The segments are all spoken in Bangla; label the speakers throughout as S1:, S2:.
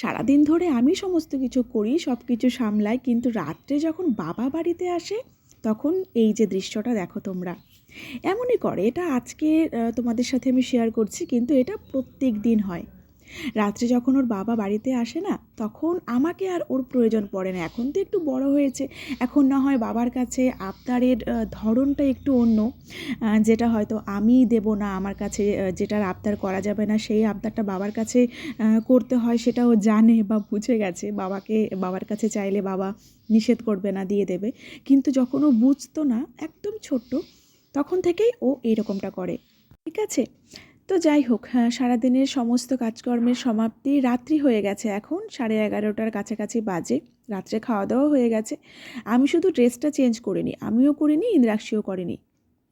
S1: সারাদিন ধরে আমি সমস্ত কিছু করি সব কিছু সামলাই, কিন্তু রাত্রে যখন বাবা বাড়িতে আসে, তখন এই যে দৃশ্যটা দেখো তোমরা। এমনই করে, এটা আজকে তোমাদের সাথে আমি শেয়ার করছি, কিন্তু এটা প্রত্যেক দিন হয়। রাত্রে যখন ওর বাবা বাড়িতে আসে না, তখন আমাকে আর ওর প্রয়োজন পড়ে না। এখন তো একটু বড় হয়েছে। এখন না হয় বাবার কাছে আবদারের ধরনটা একটু অন্য যেটা হয়তো আমি দেব না, আমার কাছে যেটার আবদার করা যাবে না, সেই আবদারটা বাবার কাছে করতে হয় সেটা ও জানে বা বুঝে গেছে। বাবাকে, বাবার কাছে চাইলে বাবা নিষেধ করবে না, দিয়ে দেবে। কিন্তু যখন ও বুঝতো না, একদম ছোট্ট, তখন থেকেই ও এরকমটা করে। ঠিক আছে? তো যাই হোক হ্যাঁ সারাদিনের সমস্ত কাজকর্মের সমাপ্তি রাত্রি হয়ে গেছে এখন, সাড়ে এগারোটার কাছাকাছি বাজে, রাত্রে খাওয়া দাওয়া হয়ে গেছে। আমি শুধু ড্রেসটা চেঞ্জ করিনি, আমিও করিনি, ইন্দ্রাক্ষীও করিনি।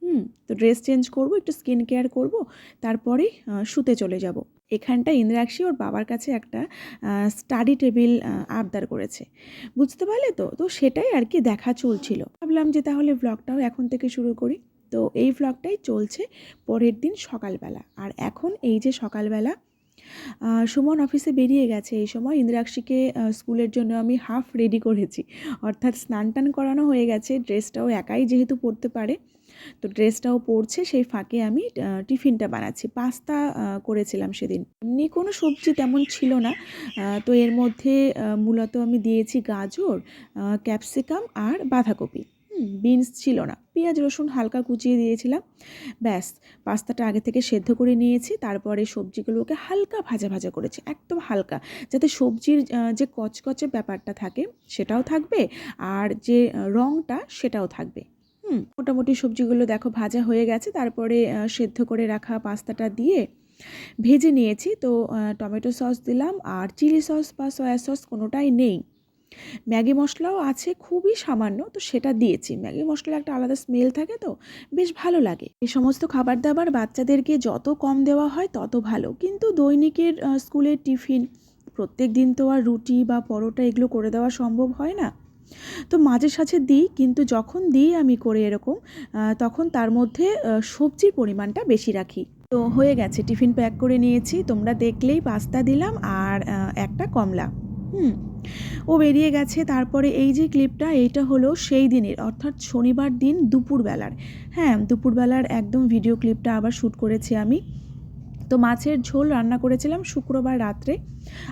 S1: হুম, তো ড্রেস চেঞ্জ করব, একটু স্কিন কেয়ার করব, তারপরে শুতে চলে যাব। এখানটা ইন্দ্রাক্ষী ওর বাবার কাছে একটা স্টাডি টেবিল আবদার করেছে। বুঝতে পারলে তো? তো সেটাই আর কি দেখা চলছিল। ভাবলাম যে তাহলে ব্লগটাও এখন থেকে শুরু করি। তো এই ব্লগটাই চলছে পরের দিন সকালবেলা। আর এখন এই যে সকালবেলা সুমন অফিসে বেরিয়ে গেছে। এই সময় ইন্দ্রাক্ষীকে স্কুলের জন্য আমি হাফ রেডি করেছি। অর্থাৎ স্নান টান করানো হয়ে গেছে। ড্রেসটাও একাই যেহেতু পরতে পারে। তো ড্রেসটাও পরছে, সেই ফাঁকে আমি টিফিনটা বানাচ্ছি। পাস্তা করেছিলাম সেদিন। এমনি কোনো সবজি তেমন ছিল না। তো এর মধ্যে মূলত আমি দিয়েছি গাজর ক্যাপসিকাম আর বাঁধাকপি। বিনস ছিল না। পেঁয়াজ, রসুন হালকা কুচিয়ে দিয়েছিলাম। ব্যাস, পাস্তাটা আগে থেকে সেদ্ধ করে নিয়েছি, তারপরে সবজিগুলোকে হালকা ভাজা ভাজা করেছি, একদম হালকা, যাতে সবজির যে কচকচে ব্যাপারটা থাকে সেটাও থাকবে আর যে রঙটা সেটাও থাকবে। হুম, মোটামুটি সবজিগুলো দেখো ভাজা হয়ে গেছে, তারপরে সেদ্ধ করে রাখা পাস্তাটা দিয়ে ভেজে নিয়েছি। তো টমেটো সস দিলাম আর চিলি সস বা সয়া সস কোনোটাই নেই। ম্যাগি মশলাও আছে, খুবই সামান্য, তো সেটা দিয়েছি। ম্যাগি মশলা একটা আলাদা স্মেল থাকে তো, বেশ ভালো লাগে। এই সমস্ত খাবার দাবার বাচ্চাদেরকে যত কম দেওয়া হয় তত ভালো। কিন্তু দৈনিকের স্কুলের টিফিন, প্রত্যেক দিন তো আর রুটি বা পরোটা এগুলো করে দেওয়া সম্ভব হয় না। তো মাঝে সাঝে দিই, কিন্তু যখন দিই আমি করে এরকম তখন তার মধ্যে সবজির পরিমাণটা বেশি রাখি। তো হয়ে গেছে, টিফিন প্যাক করে নিয়েছি, তোমরা দেখলেই পাস্তা দিলাম আর একটা কমলা। হুম। ও বেরিয়ে গেছে, তারপরে এই যে ক্লিপটা, এইটা হলো সেই দিনের, অর্থাৎ শনিবার দিন দুপুরবেলার। হ্যাঁ দুপুরবেলার একদম ভিডিও ক্লিপটা আবার শ্যুট করেছি আমি। তো মাছের ঝোল রান্না করেছিলাম শুক্রবার রাত্রে।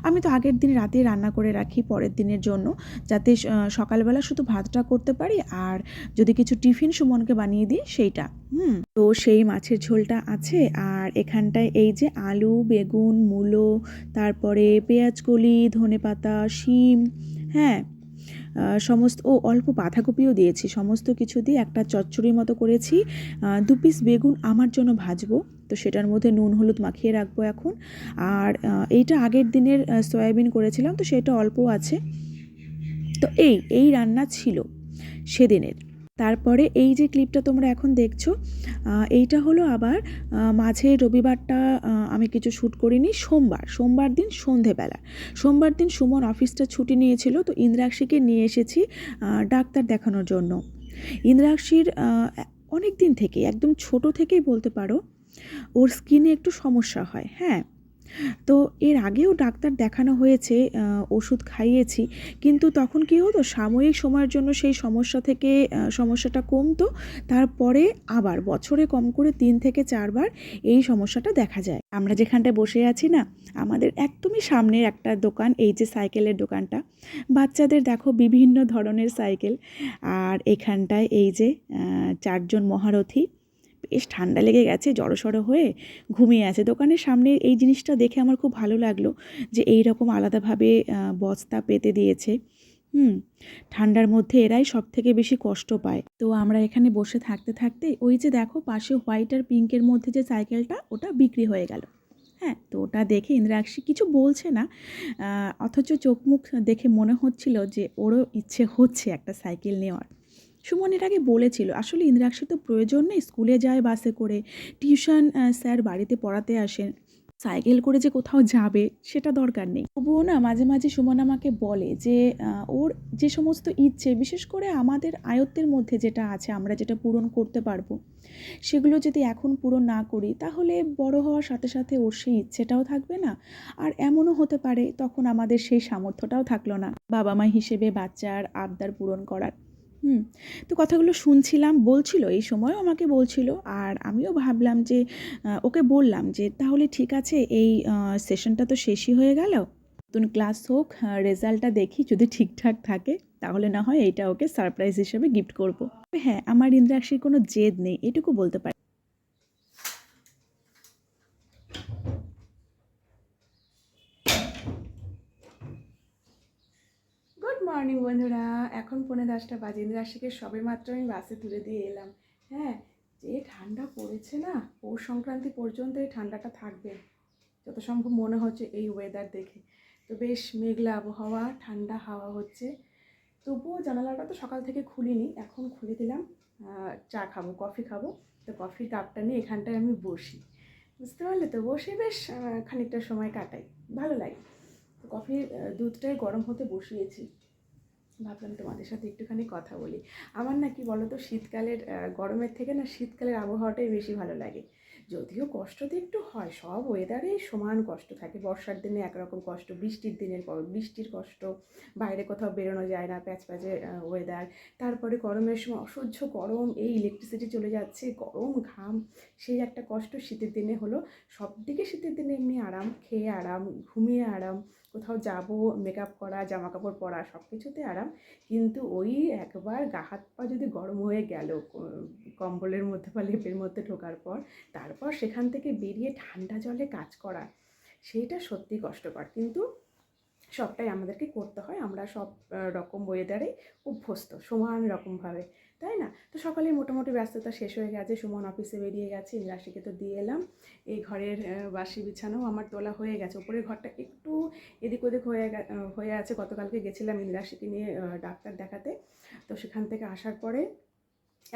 S1: আমি তো আগের দিন রাতে রান্না করে রাখি পরের দিনের জন্য, যাতে সকালবেলা শুধু ভাতটা করতে পারি আর যদি কিছু টিফিন সুমনকে বানিয়ে দিই সেইটা। হুম। তো সেই মাছের ঝোলটা আছে আর এখানটায় এই যে আলু, বেগুন, মূলো, তারপরে পেঁয়াজকলি ধনে পাতা শিম হ্যাঁ। সমস্ত, ও অল্প বাঁধাকপিও দিয়েছি। সমস্ত কিছু দিয়ে একটা চচ্চড়ির মতো করেছি। দু পিস বেগুন আমার জন্য ভাজবো। তো সেটার মধ্যে নুন, হলুদ মাখিয়ে রাখব এখন। আর এইটা আগের দিনের সয়াবিন করেছিলাম, তো সেটা অল্প আছে। তো এই এই রান্না ছিল সেদিনের। তারপরে এই যে ক্লিপটা তোমরা এখন দেখছ এইটা হলো আবার মাঝে রবিবারটা আমি কিছু শ্যুট করিনি, সোমবার। সোমবার দিন সন্ধেবেলা। সোমবার দিন সুমন অফিসটা ছুটি নিয়েছিল, তো ইন্দ্রাক্ষীকে নিয়ে এসেছি ডাক্তার দেখানোর জন্য। ইন্দ্রাক্ষীর অনেক দিন থেকে একদম ছোট থেকেই বলতে পারো, ওর স্কিনে একটু সমস্যা হয় হ্যাঁ? তো এর আগেও ডাক্তার দেখানো হয়েছে ওষুধ খাইয়েছি, কিন্তু তখন কী হতো, সাময়িক সময়ের জন্য সেই সমস্যা থেকে সমস্যাটা কমতো, তারপরে আবার বছরে কম করে তিন থেকে চারবার এই সমস্যাটা দেখা যায়। আমরা যেখানটায় বসে আছি না, আমাদের একদমই সামনের একটা দোকান এই যে সাইকেলের দোকানটা। বাচ্চাদের দেখো বিভিন্ন ধরনের সাইকেল, আর এখানটায় এই যে চারজন মহারথী বেশ ঠান্ডা লেগে গেছে, জড়সড় হয়ে ঘুমিয়ে আছে। দোকানের সামনে এই জিনিসটা দেখে আমার খুব ভালো লাগল যে এই রকম আলাদাভাবে বস্তা পেতে দিয়েছে। হুম, ঠান্ডার মধ্যে এরাই সব থেকে বেশি কষ্ট পায়। তো আমরা এখানে বসে থাকতে থাকতে ওই যে দেখো পাশে হোয়াইট আর পিঙ্কের মধ্যে যে সাইকেলটা, ওটা বিক্রি হয়ে গেল। হ্যাঁ তো ওটা দেখে ইন্দ্রাক্ষী কিছু বলছে না অথচ চোখ মুখ দেখে মনে হচ্ছিল যে ওরও ইচ্ছে হচ্ছে একটা সাইকেল নেওয়ার। সুমন এর আগে বলেছিল, আসলে ইন্দ্রাক্ষী তো প্রয়োজন নেই, স্কুলে যায় বাসে করে। টিউশন স্যার বাড়িতে পড়াতে আসেন।
S2: সাইকেল করে যে কোথাও যাবে, সেটা দরকার নেই। তবুও না, মাঝে মাঝে সুমন আমাকে বলে যে ওর যে সমস্ত ইচ্ছে, বিশেষ করে আমাদের আয়ত্তের মধ্যে যেটা আছে, আমরা যেটা পূরণ করতে পারব, সেগুলো যদি এখন পূরণ না করি, তাহলে বড় হওয়ার সাথে সাথে ওর সেই ইচ্ছেটাও থাকবে না। আর এমনও হতে পারে, তখন আমাদের সেই সামর্থ্যটাও থাকল না। বাবা মা হিসেবে বাচ্চার আবদার পূরণ করার হুম, তো কথাগুলো শুনছিলাম, বলছিল, এই সময় আমাকে বলছিল, আর আমিও ভাবলাম যে ওকে বললাম যে, তাহলে ঠিক আছে, এই সেশনটা তো শেষই হয়ে গেল। নতুন ক্লাস হোক রেজাল্টটা দেখি, যদি ঠিকঠাক থাকে, তাহলে না হয় এটা ওকে সারপ্রাইজ হিসেবে গিফট করব। হ্যাঁ আমার ইন্দ্রাক্ষীর কোনো জেদ নেই, এটুকু বলতে পারি। বন্ধুরা, এখন পৌনে দশটা বাজে। ইন্দ্রাক্ষীকে সবে মাত্র আমি বাসে তুলে দিয়ে এলাম। হ্যাঁ যে ঠান্ডা পড়েছে না, পৌষ সংক্রান্তি পর্যন্ত এই ঠান্ডাটা থাকবে। যত সম্ভব মনে হচ্ছে এই ওয়েদার দেখে। তো বেশ মেঘলা আবহাওয়া, ঠান্ডা হাওয়া হচ্ছে। তবুও জানালাটা তো সকাল থেকে খুলিনি, এখন খুলে দিলাম। চা খাব, কফি খাব। তো কফির কাপটা নিয়ে এখানটায় আমি বসি। বুঝতে পারলে তো? বসে বেশ খানিকটা সময় কাটাই। ভালো লাগে। তো কফির দুধটাই গরম হতে বসিয়েছি। ভাবলাম তোমাদের সাথে একটুখানি কথা বলি। আমার না কি বলো তো শীতকালের গরমের থেকে না শীতকালের আবহাওয়াটাই বেশি ভালো লাগে। যদিও কষ্ট তো একটু হয়, সব ওয়েদারে সমান কষ্ট থাকে। বর্ষার দিনে একরকম কষ্ট, বৃষ্টির দিনের বৃষ্টির কষ্ট, বাইরে কোথাও বেরোনো যায় না প্যাচ প্যাচে ওয়েদার তারপরে গরমের সময় অসহ্য গরম, এই ইলেকট্রিসিটি চলে যাচ্ছে, গরম ঘাম। সেই একটা কষ্ট শীতের দিনে হলো। সব দিকে শীতের দিনে এমনি আরাম, খেয়ে আরাম, ঘুমিয়ে আরাম কোথাও যাব মেকআপ করা জামা কাপড় পরা সব কিছুতে আরাম। কিন্তু ওই একবার গা হাত পা যদি গরম হয়ে গেল কম্বলের মধ্যে বা লেপের মধ্যে ঢোকার পর, তারপর সেখান থেকে বেরিয়ে ঠান্ডা জলে কাজ করা, সেইটা সত্যি কষ্টকর। কিন্তু সবটাই আমাদেরকে করতে হয়। আমরা সব রকম ওয়েদারে অভ্যস্ত, সমান রকমভাবে। তাই না? তো সকালে মোটামুটি ব্যস্ততা শেষ হয়ে গেছে। সুমন অফিসে বেরিয়ে গেছে ইন্দ্রাশিকে তো দিয়ে এলাম। এই ঘরের বাসি বিছানাও আমার তোলা হয়ে গেছে। ওপরের ঘরটা একটু এদিক ওদিক হয়ে হয়ে আছে। গতকালকে গেছিলাম ইন্দ্রাশিকে নিয়ে ডাক্তার দেখাতে। তো সেখান থেকে আসার পরে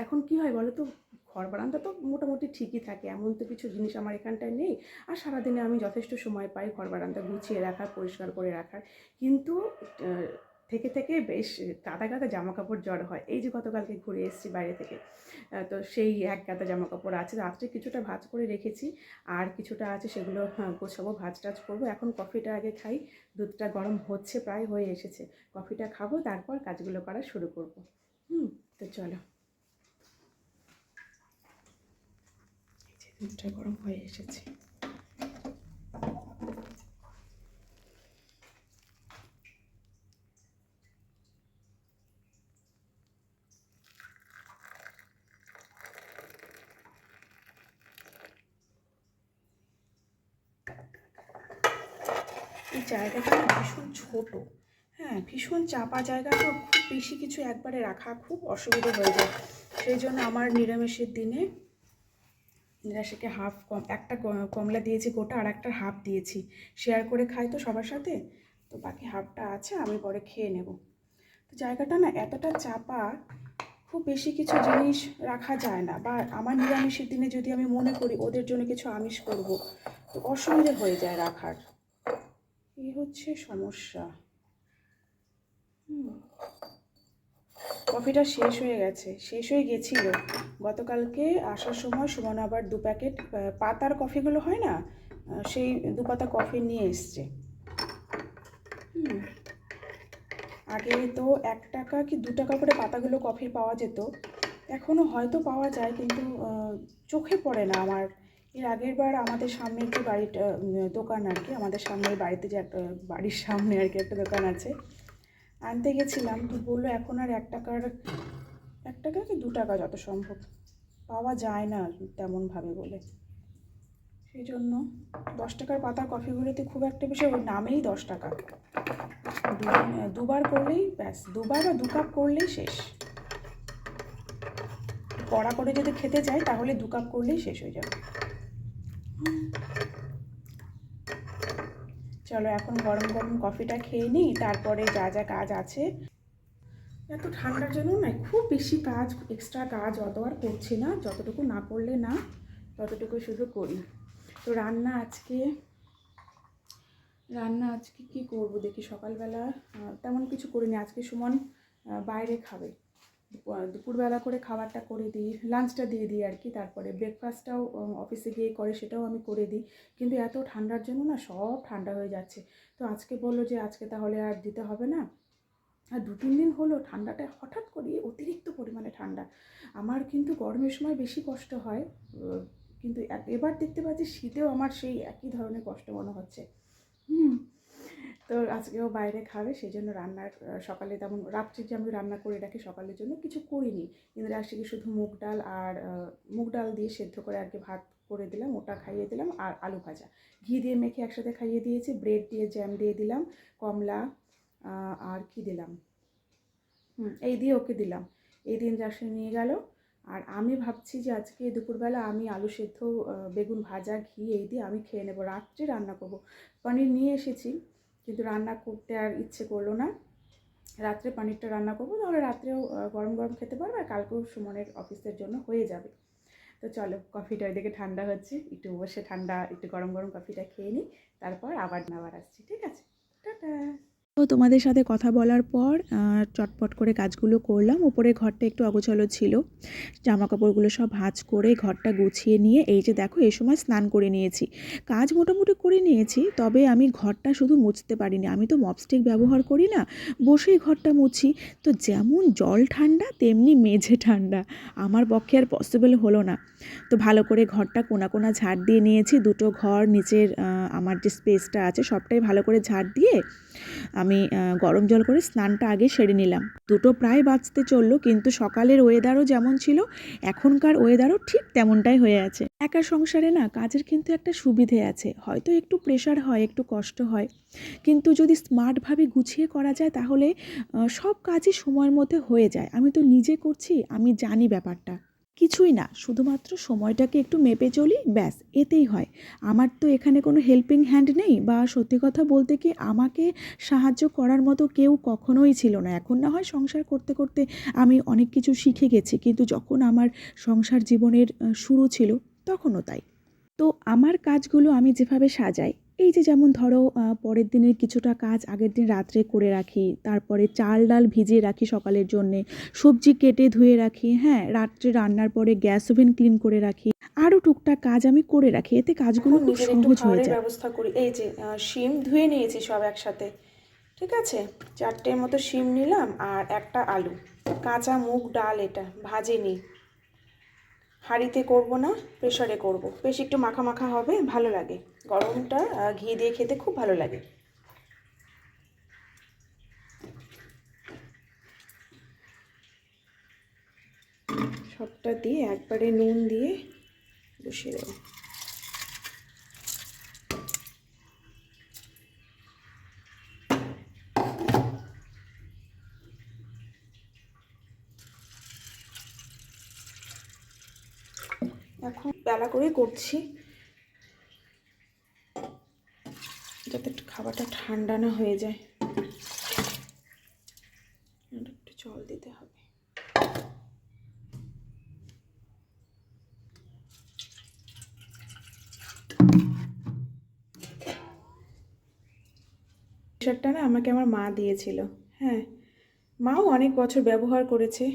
S2: এখন কি হয় বলো তো? ঘর বারান্দা তো মোটামুটি ঠিকই থাকে। এমন তো কিছু জিনিস আমার এখানটায় নেই। আর সারাদিনে আমি যথেষ্ট সময় পাই ঘর বারান্দা গুছিয়ে রাখার, পরিষ্কার করে রাখার। কিন্তু থেকে থেকে বেশ কাদা কাদা জামা কাপড় জড়ো হয়। এই যে গতকালকে ঘুরে এসেছি বাইরে থেকে তো সেই এক কাদা জামা কাপড় আছে। রাত্রে কিছুটা ভাজ করে রেখেছি আর কিছুটা আছে সেগুলো হ্যাঁ, গোছাবো ভাজ টাজ করব। এখন কফিটা আগে খাই দুধটা গরম হচ্ছে প্রায় হয়ে এসেছে। কফিটা খাব তারপর কাজগুলো করা শুরু করব। হুম তো চলো। দুধটা গরম হয়ে এসেছে এই জায়গাটা না ভীষণ ছোট হ্যাঁ ভীষণ চাপা জায়গা তো খুব বেশি কিছু একবারে রাখা খুব অসুবিধা হয়ে যায়। সেই জন্য আমার নিরামিষের দিনে নিরাশিকে হাফ কম, একটা কমলা দিয়েছি গোটা আর একটা হাফ দিয়েছি। শেয়ার করে খাই তো সবার সাথে, তো বাকি হাফটা আছে, আমি পরে খেয়ে নেব। তো জায়গাটা না এতটা চাপা, খুব বেশি কিছু জিনিস রাখা যায় না। বা আমার নিরামিষের দিনে যদি আমি মনে করি ওদের জন্য কিছু আমিষ করব, তো অসুবিধে হয়ে যায় রাখার। এই হচ্ছে সমস্যা। কফিটা শেষ হয়ে গেছে, শেষ হয়ে গেছিল। গতকালকে আসার সময় সুমন আবার দু প্যাকেট পাতার কফিগুলো হয় না? সেই দু পাতা কফি নিয়ে এসছে। আগে তো এক টাকা কি দু টাকা করে পাতাগুলো কফির পাওয়া যেত। এখনও হয়তো পাওয়া যায়, কিন্তু চোখে পড়ে না আমার। এর আগের বার আমাদের সামনের যে বাড়িটা দোকান আর কি, আমাদের সামনের বাড়িতে যে একটা, বাড়ির সামনে আর কি একটা দোকান আছে। আনতে গেছিলাম তো বলল, এখন আর এক টাকার, এক টাকা কি দু টাকা যত সম্ভব? পাওয়া যায় না তেমনভাবে বলে। সেই জন্য দশ টাকার পাতার কফিগুলোতে খুব একটা বেশি ওর নামেই দশ টাকা। দুবার করলেই ব্যাস, দুবার বা দু কাপ করলেই শেষ। কড়া করে যদি খেতে চাই, তাহলে দু কাপ করলেই শেষ হয়ে যাবে। চলো এখন গরম গরম কফিটা খেয়ে নিই, তারপরে যা যা কাজ আছে। এত ঠান্ডার জন্য না খুব বেশি কাজ এক্সট্রা কাজ অত আর করছি না, যতটুকু না করলে না, ততটুকু শুধু করি। তো রান্না আজকে
S1: রান্না আজকে কি করব দেখি সকালবেলা তেমন কিছু করিনি। আজকে সুমন বাইরে খাবে। দুপুরবেলা করে খাবারটা করে দিই লাঞ্চটা দিয়ে দিই আর কি, তারপরে ব্রেকফাস্টটাও অফিসে গিয়ে করে, সেটাও আমি করে দিই। কিন্তু এত ঠান্ডার জন্য না সব ঠান্ডা হয়ে যাচ্ছে। তো আজকে বলল যে, আজকে তাহলে আর দিতে হবে না। আর দু তিন দিন হলো ঠান্ডাটা হঠাৎ করে অতিরিক্ত পরিমাণে ঠান্ডা। আমার কিন্তু গরমের সময় বেশি কষ্ট হয় কিন্তু এবার দেখতে পাচ্ছি শীতেও আমার সেই একই ধরনের কষ্ট মনে হচ্ছে। হুম। তো আজকেও বাইরে খাবে সেই জন্য রান্নার সকালে তেমন রাত্রে যে আমি রান্না করে রাখি সকালের জন্য কিছু করিনি। ইন্দ্রাশিকে শুধু মুগ ডাল আর মুগ ডাল দিয়ে সেদ্ধ করে আর কি ভাত করে দিলাম, ওটা খাইয়ে দিলাম আর আলু ভাজা। ঘি দিয়ে মেখে একসাথে খাইয়ে দিয়েছি, ব্রেড দিয়ে জ্যাম দিয়ে দিলাম, কমলা আর কি দিলাম? হুম, এই দিয়ে ওকে দিলাম। এই দিন রাশি নিয়ে গেল। আর আমি ভাবছি যে আজকে দুপুরবেলা আমি আলু সেদ্ধ বেগুন ভাজা, ঘি এই দিয়ে আমি খেয়ে নেব, রাত্রে রান্না করব। পনির নিয়ে এসেছি। কিন্তু রান্না করতে আর ইচ্ছে করল না, রাত্রে পানিরটা রান্না করব, তাহলে রাত্রেও গরম গরম খেতে পারব আর কালকেও সুমনের অফিসের জন্য হয়ে যাবে। তো চলো কফিটা ওইদিকে ঠান্ডা হচ্ছে, একটু বসে ঠান্ডা, একটু গরম গরম কফিটা খেয়ে নিই, তারপর আবার নাবার আসছি, ঠিক আছে? টাটা! তো তোমাদের সাথে কথা বলার পর চটপট করে কাজগুলো করলাম। ওপরে ঘরটা একটু অগোছালো ছিল। জামা কাপড়গুলো সব ভাঁজ করে ঘরটা গুছিয়ে নিয়ে, এই যে দেখো এই সময় স্নান করে নিয়েছি। কাজ মোটামুটি করে নিয়েছি, তবে আমি ঘরটা শুধু মুছতে পারিনি। আমি তো মপস্টিক ব্যবহার করি না, বসেই ঘরটা মুছি। তো যেমন জল ঠান্ডা, তেমনি মেঝে ঠান্ডা। আমার পক্ষে আর পসিবল হলো না। তো ভালো করে ঘরটা কোনা কোনা ঝাড় দিয়ে নিয়েছি। দুটো ঘর, নিচের আমার যে স্পেসটা আছে, সবটাই ভালো করে ঝাড় দিয়ে আমি গরম জল করে স্নানটা আগে সেরে নিলাম। দুটো প্রায় বাঁচতে চলল, কিন্তু সকালের ওয়েদারও যেমন ছিল, এখনকার ওয়েদারও ঠিক তেমনটাই হয়ে আছে। একা সংসারে না, কাজের কিন্তু একটা সুবিধে আছে। হয়তো একটু প্রেশার হয়, একটু কষ্ট হয়। কিন্তু যদি স্মার্টভাবে গুছিয়ে করা যায়, তাহলে সব কাজই সময়ের মধ্যে হয়ে যায়। আমি তো নিজে করছি, আমি জানি ব্যাপারটা। কিছুই না, শুধুমাত্র সময়টাকে একটু মেপে চলি, ব্যাস, এতেই হয়। আমার তো এখানে কোনো হেল্পিং হ্যান্ড নেই বা সত্যি কথা বলতে কি আমাকে সাহায্য করার মতো কেউ কখনোই ছিল না। এখন না হয় সংসার করতে করতে আমি অনেক কিছু শিখে গেছি, কিন্তু যখন আমার সংসার জীবনের শুরু ছিল তখনও তাই। তো আমার কাজগুলো আমি যেভাবে সাজাই এই যে যেমন ধরো পরের দিনের কিছুটা কাজ আগের দিন রাত্রে করে রাখি তারপরে চাল ডাল ভিজিয়ে রাখি সকালের জন্যে সবজি কেটে ধুয়ে রাখি হ্যাঁ রাত্রে রান্নার পরে গ্যাস ওভেন ক্লিন করে রাখি আরও টুকটাক কাজ আমি করে রাখি এতে কাজগুলো খুব সহজ হয়ে যায়। ব্যবস্থা করি এই যে শিম ধুয়ে নিয়েছি সব একসাথে ঠিক আছে? চারটের মতো শিম নিলাম আর একটা আলু কাঁচা মুগ ডাল এটা ভাজিনি হাঁড়িতে করব না প্রেশারে করব বেশ একটু মাখা মাখা হবে ভালো লাগে। গরমটা ঘি দিয়ে খেতে খুব ভালো লাগে। সবটা দিয়ে একবারে নুন দিয়ে বসিয়ে দেবো। এখন বেলা করে করছি। খাবারটা ঠান্ডা না হয়ে যায়। একটু জল দিতে হবে। শার্টটা না আমাকে আমার মা দিয়েছিল। হ্যাঁ মাও অনেক বছর ব্যবহার করেছে।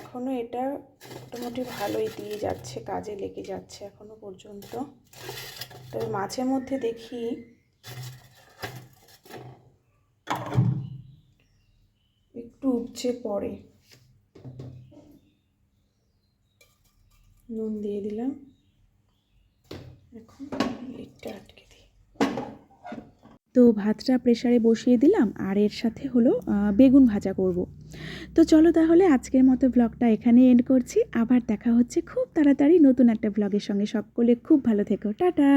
S1: এখনও এটা মোটামুটি ভালোই দিয়ে যাচ্ছে, কাজে লেগে যাচ্ছে এখনও পর্যন্ত। তবে মাঝে মধ্যে দেখি একটু উপচে পড়ে নুন দিয়ে দিলাম। এখন লিডটা আটকে দিই। তো ভাতটা প্রেসারে বসিয়ে দিলাম, আর এর সাথে হলো বেগুন ভাজা করব। তো চলো তাহলে আজকের মতো ব্লগটা এখানে এন্ড করছি। আবার দেখা হচ্ছে খুব তাড়াতাড়ি নতুন একটা ব্লগের সঙ্গে। সকলে খুব ভালো থেকো। টাটা!